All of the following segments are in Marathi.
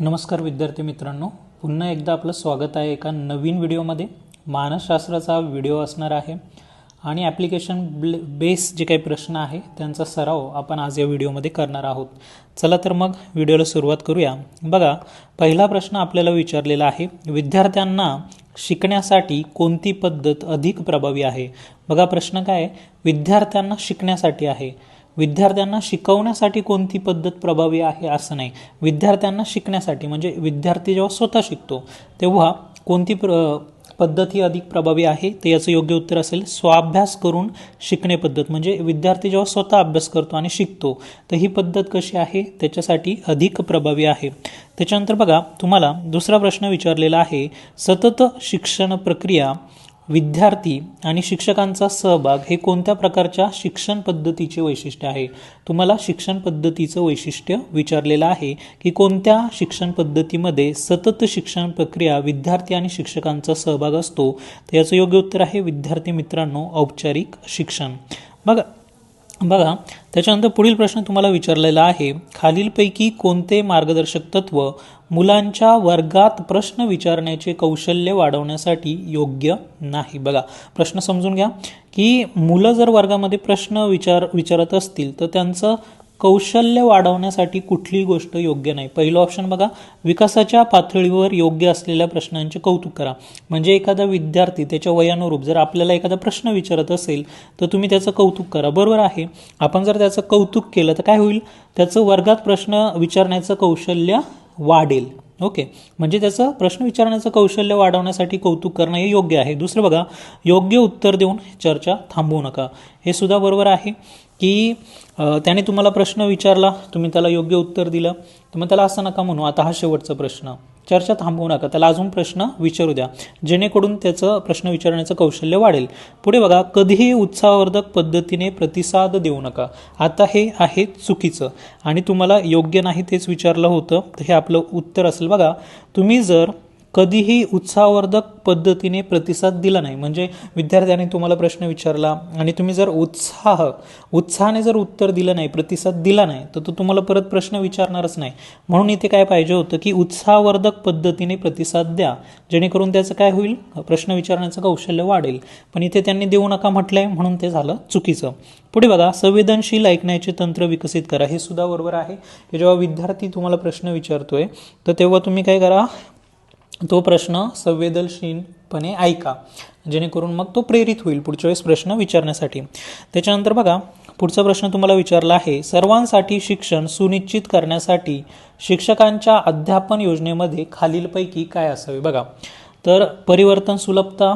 नमस्कार विद्यार्थी मित्रांनो पुन्हा एकदा आपलं स्वागत आहे एका नवीन व्हिडिओमध्ये. मानसशास्त्राचा व्हिडिओ असणार आहे आणि ॲप्लिकेशन ब्ले बेस जे काही प्रश्न आहे त्यांचा सराव आपण आज या व्हिडिओमध्ये करणार आहोत. चला तर मग व्हिडिओला सुरुवात करूया. बघा पहिला प्रश्न आपल्याला विचारलेला आहे विद्यार्थ्यांना शिकण्यासाठी कोणती पद्धत अधिक प्रभावी आहे? बघा प्रश्न काय विद्यार्थ्यांना शिकण्यासाठी आहे. विद्यार्थ्यांना शिकवण्यासाठी कोणती पद्धत प्रभावी आहे असं नाही. विद्यार्थ्यांना शिकण्यासाठी म्हणजे विद्यार्थी जेव्हा स्वतः शिकतो तेव्हा कोणती प्र पद्धत ही अधिक प्रभावी आहे? तर याचं योग्य उत्तर असेल स्वाभ्यास करून शिकणे पद्धत. म्हणजे विद्यार्थी जेव्हा स्वतः अभ्यास करतो आणि शिकतो तर ही पद्धत कशी आहे? त्याच्यासाठी अधिक प्रभावी आहे. त्याच्यानंतर बघा तुम्हाला दुसरा प्रश्न विचारलेला आहे सतत शिक्षण प्रक्रिया विद्यार्थी आणि शिक्षकांचा सहभाग हे कोणत्या प्रकारच्या शिक्षण पद्धतीचे वैशिष्ट्य आहे? तुम्हाला शिक्षण पद्धतीचं वैशिष्ट्य विचारलेलं आहे की कोणत्या शिक्षण पद्धतीमध्ये सतत शिक्षण प्रक्रिया विद्यार्थी आणि शिक्षकांचा सहभाग असतो? तर याचं योग्य उत्तर आहे विद्यार्थी मित्रांनो औपचारिक शिक्षण. बघा बघा त्याच्यानंतर पुढील प्रश्न तुम्हाला विचारलेला आहे खालीलपैकी कोणते मार्गदर्शक तत्व मुलांच्या वर्गात प्रश्न विचारण्याचे कौशल्य वाढवण्यासाठी योग्य नाही. बघा प्रश्न समजून घ्या. की मुलं जर वर्गामध्ये प्रश्न विचार विचारत असतील तर त्यांचं कौशल्य वाढवण्यासाठी कुठलीही गोष्ट योग्य नाही? पहिलं ऑप्शन बघा विकासाच्या पातळीवर योग्य असलेल्या प्रश्नांचे कौतुक करा. म्हणजे एखादा विद्यार्थी त्याच्या वयानुरूप जर आपल्याला एखादा प्रश्न विचारत असेल तर तुम्ही त्याचं कौतुक करा. बरोबर आहे. आपण जर त्याचं कौतुक केलं तर काय होईल? त्याचं वर्गात प्रश्न विचारण्याचं कौशल्य वाढेल. ओके. म्हणजे त्याचं प्रश्न विचारण्याचं कौशल्य वाढवण्यासाठी कौतुक करणं हे योग्य आहे. दुसरं बघा योग्य उत्तर देऊन चर्चा थांबवू नका. हे सुद्धा बरोबर आहे की त्याने तुम्हाला प्रश्न विचारला तुम्ही त्याला योग्य उत्तर दिलं तर मग त्याला असं नका म्हणू आता हा शेवटचा प्रश्न. चर्चा थांबवू नका. त्याला अजून प्रश्न विचारू द्या. जेणेकरून त्याचं प्रश्न विचारण्याचं कौशल्य वाढेल. पुढे बघा कधीही उत्साहवर्धक पद्धतीने प्रतिसाद देऊ नका. आता हे आहे चुकीचं. आणि तुम्हाला योग्य नाही तेच विचारलं होतं तर हे आपलं उत्तर असेल. बघा तुम्ही जर कधीही उत्साहवर्धक पद्धतीने प्रतिसाद दिला नाही. म्हणजे विद्यार्थ्याने तुम्हाला प्रश्न विचारला आणि तुम्ही जर उत्साह उत्साहाने जर उत्तर दिलं नाही प्रतिसाद दिला नाही तर तो तुम्हाला परत प्रश्न विचारणारच नाही. म्हणून इथे काय पाहिजे होतं की उत्साहवर्धक पद्धतीने प्रतिसाद द्या जेणेकरून त्याचं काय होईल? प्रश्न विचारण्याचं कौशल्य वाढेल. पण इथे त्यांनी देऊ नका म्हटलं आहे म्हणून ते झालं चुकीचं. पुढे बघा संवेदनशील ऐकण्याचे तंत्र विकसित करा. हे सुद्धा बरोबर आहे की जेव्हा विद्यार्थी तुम्हाला प्रश्न विचारतोय तर तेव्हा तुम्ही काय करा? तो प्रश्न संवेदनशीलपणे ऐका जेणेकरून मग तो प्रेरित होईल पुढच्या वेळेस प्रश्न विचारण्यासाठी. त्याच्यानंतर बघा पुढचा प्रश्न तुम्हाला विचारला आहे सर्वांसाठी शिक्षण सुनिश्चित करण्यासाठी शिक्षकांच्या अध्यापन योजनेमध्ये खालीलपैकी काय असावे? बघा तर परिवर्तन सुलभता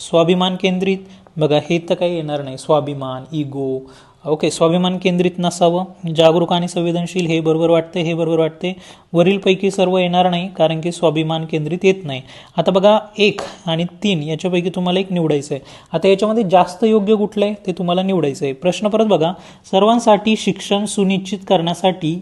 स्वाभिमान केंद्रित बघा हे तर काही येणार नाही. स्वाभिमान इगो ओके स्वाभिमान केंद्रित नसावं जागरूक आणि संवेदनशील हे बरोबर वाटते हे बरोबर वाटते वरीलपैकी सर्व येणार नाही कारण की स्वाभिमान केंद्रित येत नाही. आता बघा एक आणि तीन याच्यापैकी तुम्हाला एक निवडायचं आहे आता याच्यामध्ये जास्त योग्य कुठलं आहे ते तुम्हाला निवडायचं आहे प्रश्न परत बघा. सर्वांसाठी शिक्षण सुनिश्चित करण्यासाठी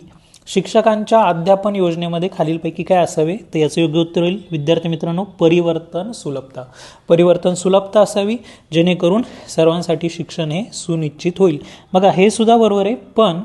शिक्षकांच्या अध्यापन योजनेमध्ये खालीलपैकी काय असावे? तर याचं योग्य उत्तर होईल विद्यार्थी मित्रांनो परिवर्तन सुलभता. परिवर्तन सुलभता असावी जेणेकरून सर्वांसाठी शिक्षण हे सुनिश्चित होईल. बघा हे सुद्धा बरोबर आहे पण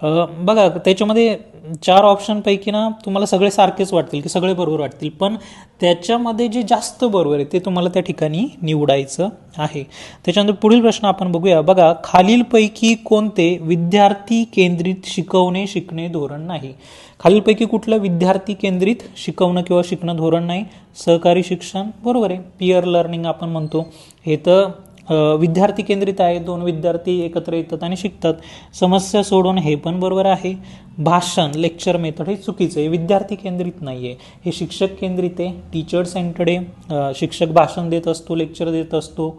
बघा त्याच्यामध्ये चार ऑप्शनपैकी ना तुम्हाला सगळे सारखेच वाटतील की सगळे बरोबर वाटतील. पण त्याच्यामध्ये जे जास्त बरोबर आहे ते तुम्हाला त्या ठिकाणी निवडायचं आहे. त्याच्यानंतर पुढील प्रश्न आपण बघूया. बघा खालीलपैकी कोणते विद्यार्थी केंद्रित शिकवणे शिकणे धोरण नाही? खालीलपैकी कुठलं विद्यार्थी केंद्रित शिकवणं किंवा शिकणं धोरण नाही? सहकारी शिक्षण बरोबर आहे. पियर लर्निंग आपण म्हणतो. हे तर विद्यार्थी केंद्रित आहे दोन विद्यार्थी एकत्र येतात आणि शिकतात. समस्या सोडवणं हे पण बरोबर आहे. भाषण लेक्चर मेथड हे चुकीचं आहे. विद्यार्थी केंद्रित नाही आहे हे शिक्षक केंद्रित आहे. टीचर सेंटर्ड आहे. शिक्षक भाषण देत असतो लेक्चर देत असतो.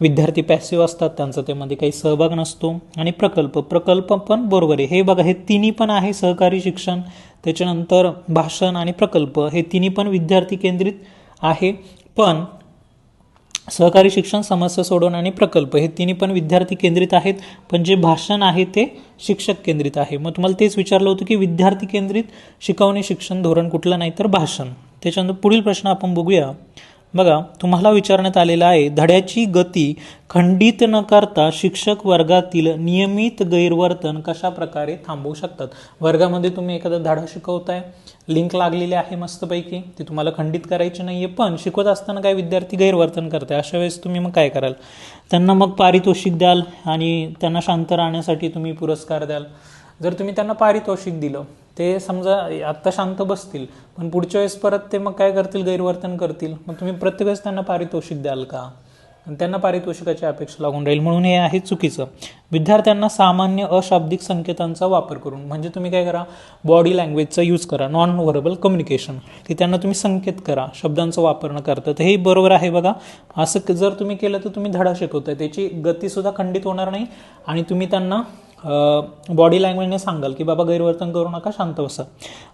विद्यार्थी पॅसिव्ह असतात त्यांचा त्यामध्ये काही सहभाग नसतो. आणि प्रकल्प प्रकल्प पण बरोबर आहे. हे बघा हे तिन्ही पण आहे सहकारी शिक्षण. त्याच्यानंतर भाषण आणि प्रकल्प हे तिन्ही पण विद्यार्थी केंद्रित आहे. पण सहकारी शिक्षण समस्या सोडवणं आणि प्रकल्प हे तिन्ही पण विद्यार्थी केंद्रित आहेत. पण जे भाषण आहे ते शिक्षक केंद्रित आहे. मग तुम्हाला तेच विचारलं होतं की विद्यार्थी केंद्रित शिकवणे शिक्षण धोरण कुठलं नाही तर भाषण. त्याच्यानंतर पुढील प्रश्न आपण बघूया. बघा तुम्हाला विचारण्यात आलेलं आहे धड्याची गती खंडित न करता शिक्षक वर्गातील नियमित गैरवर्तन कशा प्रकारे थांबवू शकतात? वर्गामध्ये तुम्ही एखादा धडा शिकवताय लिंक लागलेली आहे मस्तपैकी ती तुम्हाला खंडित करायची नाही आहे पण शिकवत असताना काय विद्यार्थी गैरवर्तन करते अशा वेळेस तुम्ही मग काय कराल? त्यांना मग पारितोषिक द्याल आणि त्यांना शांत राहण्यासाठी तुम्ही पुरस्कार द्याल. जर तुम्ही त्यांना पारितोषिक दिलं ते समजा आत्ता शांत बसतील पण पुढच्या वेळेस परत ते मग काय करतील गैरवर्तन करतील? मग तुम्ही प्रत्येक वेळेस त्यांना पारितोषिक द्याल का? त्यांना पारितोषिकाची अपेक्षा लागून राहील. म्हणून हे आहे चुकीचं. विद्यार्थ्यांना सामान्य अशाब्दिक संकेतांचा वापर करून म्हणजे तुम्ही काय करा? बॉडी लँग्वेजचा यूज करा नॉन व्हर्बल कम्युनिकेशन की त्यांना तुम्ही संकेत करा शब्दांचा वापर न करता. तर हे बरोबर आहे बघा. असं जर तुम्ही केलं तर तुम्ही धडा शिकवताय. त्याची गतीसुद्धा खंडित होणार नाही आणि तुम्ही त्यांना बॉडी लँग्वेजने सांगाल की बाबा गैरवर्तन करू नका शांत बसा.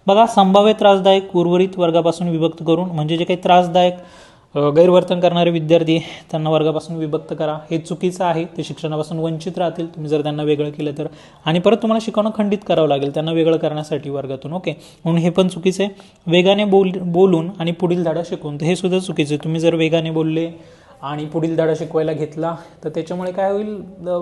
बघा संभाव्य त्रासदायक उर्वरित वर्गापासून विभक्त करून म्हणजे जे काही त्रासदायक गैरवर्तन करणारे विद्यार्थी त्यांना वर्गापासून विभक्त करा. हे चुकीचं आहे ते शिक्षणापासून वंचित राहतील. तुम्ही जर त्यांना वेगळं केलं तर. आणि परत तुम्हाला शिकवणं खंडित करावं लागेल त्यांना वेगळं करण्यासाठी वर्गातून. ओके म्हणून हे पण चुकीचं आहे. वेगाने बोल बोलून आणि पुढील धडा शिकवून तर हे सुद्धा चुकीचं आहे. तुम्ही जर वेगाने बोलले आणि पुढील धडा शिकवायला घेतला तर त्याच्यामुळे काय होईल?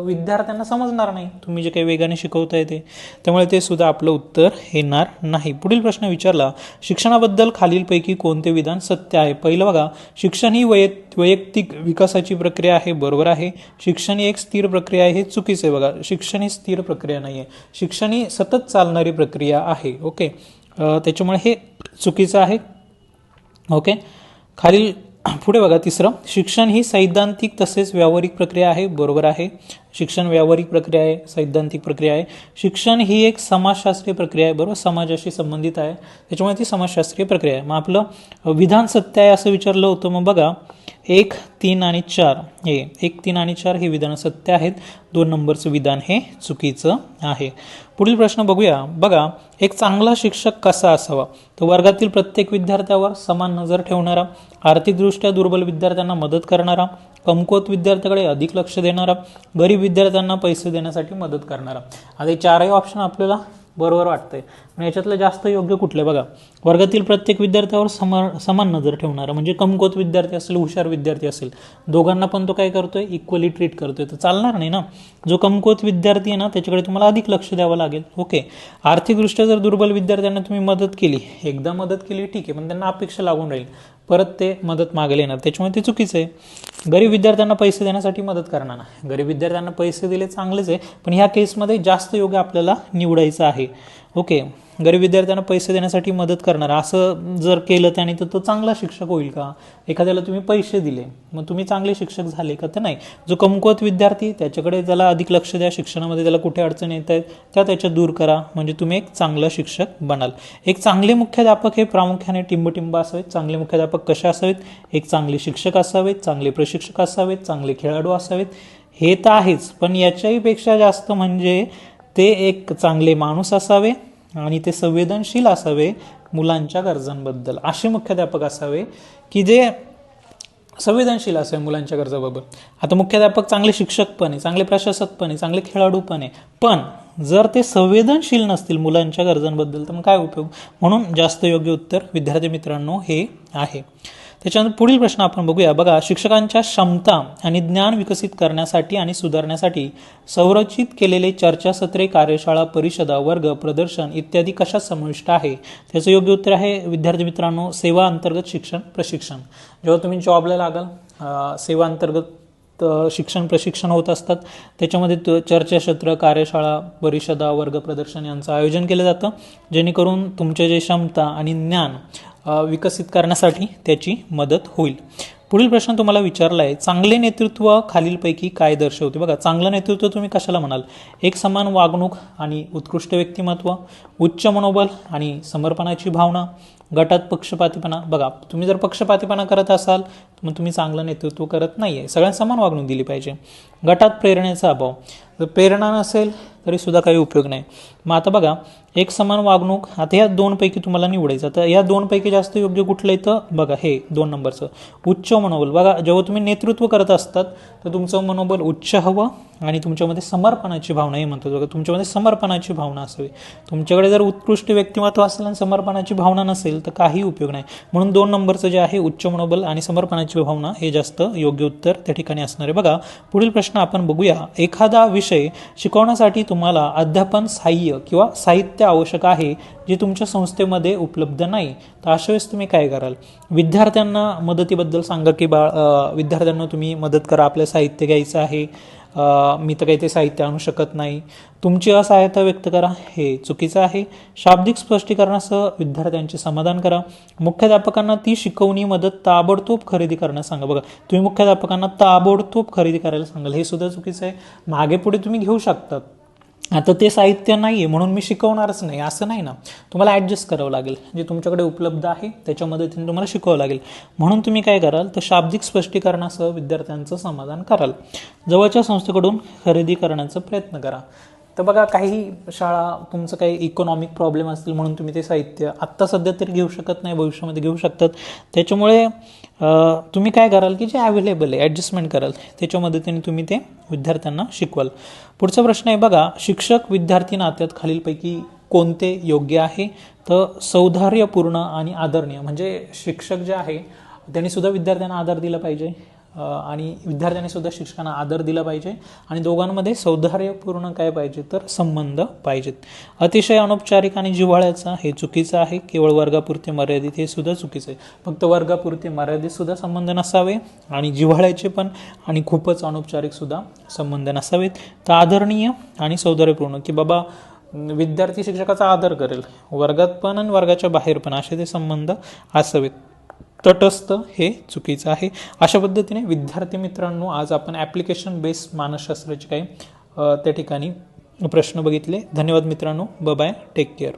विद्यार्थ्यांना समजणार नाही. तुम्ही जे काही वेगाने शिकवताय ते. त्यामुळे ते सुद्धा आपलं उत्तर येणार नाही. पुढील प्रश्न विचारला शिक्षणाबद्दल खालीलपैकी कोणते विधान सत्य आहे? पहिलं बघा शिक्षण ही वैय वैयक्तिक विकासाची प्रक्रिया आहे बरोबर आहे. शिक्षण ही एक स्थिर प्रक्रिया आहे हे चुकीचं आहे बघा. शिक्षण ही स्थिर प्रक्रिया नाही आहे शिक्षण ही सतत चालणारी प्रक्रिया आहे ओके? त्याच्यामुळे हे चुकीचं आहे ओके? खालील पुढे बघा तिसरं. शिक्षण ही सैद्धांतिक तसेच व्यावहारिक प्रक्रिया आहे. बरोबर आहे. शिक्षण व्यावहारिक प्रक्रिया आहे सैद्धांतिक प्रक्रिया आहे. शिक्षण ही एक समाजशास्त्रीय प्रक्रिया आहे बरोबर? समाजाशी संबंधित आहे. त्याच्यामुळे ती समाजशास्त्रीय प्रक्रिया आहे. मग आपलं विधान सत्य आहे असं विचारलं होतं मग बघा. एक तीन आणि चार. हे एक तीन आणि चार हे विधान सत्य आहेत. दोन नंबरचं विधान हे चुकीचं आहे. पुढील प्रश्न बघूया. बघा एक चांगला शिक्षक कसा असावा? तर वर्गातील प्रत्येक विद्यार्थ्यावर समान नजर ठेवणारा आर्थिकदृष्ट्या दुर्बल विद्यार्थ्यांना मदत करणारा कमकुवत विद्यार्थ्याकडे अधिक लक्ष देणारा गरीब विद्यार्थ्यांना पैसे देण्यासाठी मदत करणारा. आता हे चारही ऑप्शन आपल्याला बरोबर वाटतंय. पण याच्यातलं जास्त योग्य कुठले बघा. वर्गातील प्रत्येक विद्यार्थ्यावर समान समान नजर ठेवणारा म्हणजे कमकुवत विद्यार्थी असेल हुशार विद्यार्थी असेल दोघांना पण तो काय करतोय? इक्वली ट्रीट करतोय. तर चालणार नाही ना? जो कमकोत विद्यार्थी आहे ना त्याच्याकडे तुम्हाला अधिक लक्ष द्यावं लागेल. ओके. आर्थिकदृष्ट्या जर दुर्बल विद्यार्थ्यांना तुम्ही मदत केली एकदा मदत केली ठीक आहे पण त्यांना अपेक्षा लागून राहील. परत ते मदत मागायला येणार. त्याच्यामुळे ते चुकीचं आहे. गरीब विद्यार्थ्यांना पैसे देण्यासाठी मदत करणार नाही. गरीब विद्यार्थ्यांना पैसे दिले चांगलेच आहे पण ह्या केसमध्ये जास्त योग्य आपल्याला निवडायचं आहे. ओके गरीब विद्यार्थ्यांना पैसे देण्यासाठी मदत करणार. असं जर केलं त्याने तर तो चांगला शिक्षक होईल का? एखाद्याला तुम्ही पैसे दिले मग तुम्ही चांगले शिक्षक झाले का? तर नाही. जो कमकुवत विद्यार्थी त्याच्याकडे त्याला अधिक लक्ष द्या शिक्षणामध्ये त्याला कुठे अडचण येत आहेत त्या त्याच्या दूर करा. म्हणजे तुम्ही एक चांगला शिक्षक बनाल. एक चांगले मुख्याध्यापक हे प्रामुख्याने टिंबटिंब असावेत चांगले मुख्याध्यापक कसे असावेत? एक चांगले शिक्षक असावेत चांगले प्रशिक्षक असावेत चांगले खेळाडू असावेत. हे तर आहेच पण याच्याहीपेक्षा जास्त म्हणजे ते एक चांगले माणूस असावे आणि ते संवेदनशील असावे मुलांच्या गरजांबद्दल. असे मुख्याध्यापक असावे की जे संवेदनशील असावे मुलांच्या गरजाबाबत. आता मुख्याध्यापक चांगले शिक्षक पण आहे चांगले प्रशासक पण आहे चांगले खेळाडू पण आहे पण जर ते संवेदनशील नसतील मुलांच्या गरजांबद्दल तर मग काय उपयोग? म्हणून जास्त योग्य उत्तर विद्यार्थी मित्रांनो हे आहे. त्याच्यानंतर पुढील प्रश्न आपण बघूया. बघा शिक्षकांच्या क्षमता आणि ज्ञान विकसित करण्यासाठी आणि सुधारण्यासाठी संरचित केलेले चर्चासत्रे कार्यशाळा परिषदा वर्ग प्रदर्शन इत्यादी कशात समाविष्ट आहे? त्याचं योग्य उत्तर आहे विद्यार्थी मित्रांनो सेवा अंतर्गत शिक्षण प्रशिक्षण. जेव्हा तुम्ही जॉबला लागाल सेवा अंतर्गत शिक्षण प्रशिक्षण होत असतात. त्याच्यामध्ये चर्चासत्र कार्यशाळा परिषदा वर्ग प्रदर्शन यांचं आयोजन केलं जातं. जेणेकरून तुमचे जे क्षमता आणि ज्ञान विकसित करण्यासाठी त्याची मदत होईल. पुढील प्रश्न तुम्हाला विचारला आहे चांगले नेतृत्व खालीलपैकी काय दर्शवते? बघा चांगलं नेतृत्व तुम्ही कशाला म्हणाल? एक समान वागणूक आणि उत्कृष्ट व्यक्तिमत्व उच्च मनोबल आणि समर्पणाची भावना गटात पक्षपातीपणा. बघा तुम्ही जर पक्षपातीपणा करत असाल तर मग तुम्ही चांगलं नेतृत्व करत नाही आहे सगळ्यांना समान वागणूक दिली पाहिजे. गटात प्रेरणेचा अभाव. जर प्रेरणा नसेल तरीसुद्धा काही उपयोग नाही. मग आता बघा एक समान वागणूक आता या दोनपैकी तुम्हाला निवडायचं. तर या दोनपैकी जास्त योग्य कुठलं येतं बघा हे दोन नंबरचं. उच्च मनोबल. बघा जेव्हा तुम्ही नेतृत्व करत असतात तर तुमचं मनोबल उच्च हवं आणि तुमच्यामध्ये समर्पणाची भावना हे म्हणतात बघा तुमच्यामध्ये समर्पणाची भावना असावी. तुमच्याकडे जर उत्कृष्ट व्यक्तिमत्व असेल आणि समर्पणाची भावना नसेल तर काही उपयोग नाही. म्हणून दोन नंबरचं जे आहे उच्च मनोबल आणि समर्पणाची भावना हे जास्त योग्य उत्तर त्या ठिकाणी असणार आहे. बघा पुढील प्रश्न आपण बघूया. एखादा विषय शिकवण्यासाठी तुम्हाला अध्यापन साह्य किंवा साहित्य आवश्यक आहे जे तुमच्या संस्थेमध्ये उपलब्ध नाही. तर अशा वेळेस तुम्ही काय कराल? विद्यार्थ्यांना मदतीबद्दल सांगा की बा विद्यार्थ्यांना तुम्ही मदत करा आपलं साहित्य घ्यायचं आहे. मी तर काही ते साहित्य आणू शकत नाही. तुमची असहायता व्यक्त करा. हे चुकीचं आहे. शाब्दिक स्पष्टीकरणासह विद्यार्थ्यांचे समाधान करा. मुख्याध्यापकांना ती शिकवणी मदत ताबडतोब खरेदी करण्यास सांगा. बघा तुम्ही मुख्याध्यापकांना ताबडतोब खरेदी करायला सांगाल. हे सुद्धा चुकीचं आहे. मागे पुढे तुम्ही घेऊ शकतात. आता ते साहित्य नाही आहे म्हणून मी शिकवणारच नाही. असं नाही ना? तुम्हाला ॲडजस्ट करावं लागेल. जे तुमच्याकडे उपलब्ध आहे त्याच्या मदतीने तुम्हाला शिकावं लागेल. म्हणून तुम्ही काय कराल तर शाब्दिक स्पष्टीकरणासह विद्यार्थ्यांचं समाधान कराल. जवळच्या संस्थेकडून खरेदी करण्याचा प्रयत्न करा. तर बघा काही शाळा तुमचं काही इकॉनॉमिक प्रॉब्लेम असतील म्हणून तुम्ही ते साहित्य आत्ता सध्या तरी घेऊ शकत नाही भविष्यामध्ये घेऊ शकतात. त्याच्यामुळे तुम्ही काय कराल की जे अवेलेबल आहे ॲडजस्टमेंट कराल त्याच्या मदतीने तुम्ही ते विद्यार्थ्यांना शिकवाल. पुढचा प्रश्न आहे बघा शिक्षक विद्यार्थी नात्यात खालीलपैकी कोणते योग्य आहे? तर सौधार्यपूर्ण आणि आदरणीय म्हणजे शिक्षक जे आहे त्यांनी सुद्धा विद्यार्थ्यांना आदर दिला पाहिजे. आणि विद्यार्थ्यांनी सुद्धा शिक्षकांना आदर दिला पाहिजे आणि दोघांमध्ये सौहार्दपूर्ण काय पाहिजे तर संबंध पाहिजेत. अतिशय अनौपचारिक आणि जिव्हाळ्याचा हे चुकीचं आहे. केवळ वर्गापुरते मर्यादित हे सुद्धा चुकीचं आहे. फक्त वर्गापुरते मर्यादित सुद्धा संबंध नसावे आणि जिव्हाळ्याचे पण आणि खूपच अनौपचारिक सुद्धा संबंध नसावेत. तर आदरणीय आणि सौहार्दपूर्ण की बाबा विद्यार्थी शिक्षकाचा आदर करेल. वर्गात पण आणि वर्गाच्या बाहेर पण असे ते संबंध असावेत. तटस्थ हे चुकीचं आहे. अशा पद्धतीने विद्यार्थी मित्रांनो आज आपण ॲप्लिकेशन बेस्ड मानसशास्त्राचे काही त्या ठिकाणी प्रश्न बघितले. धन्यवाद मित्रांनो. Bye take care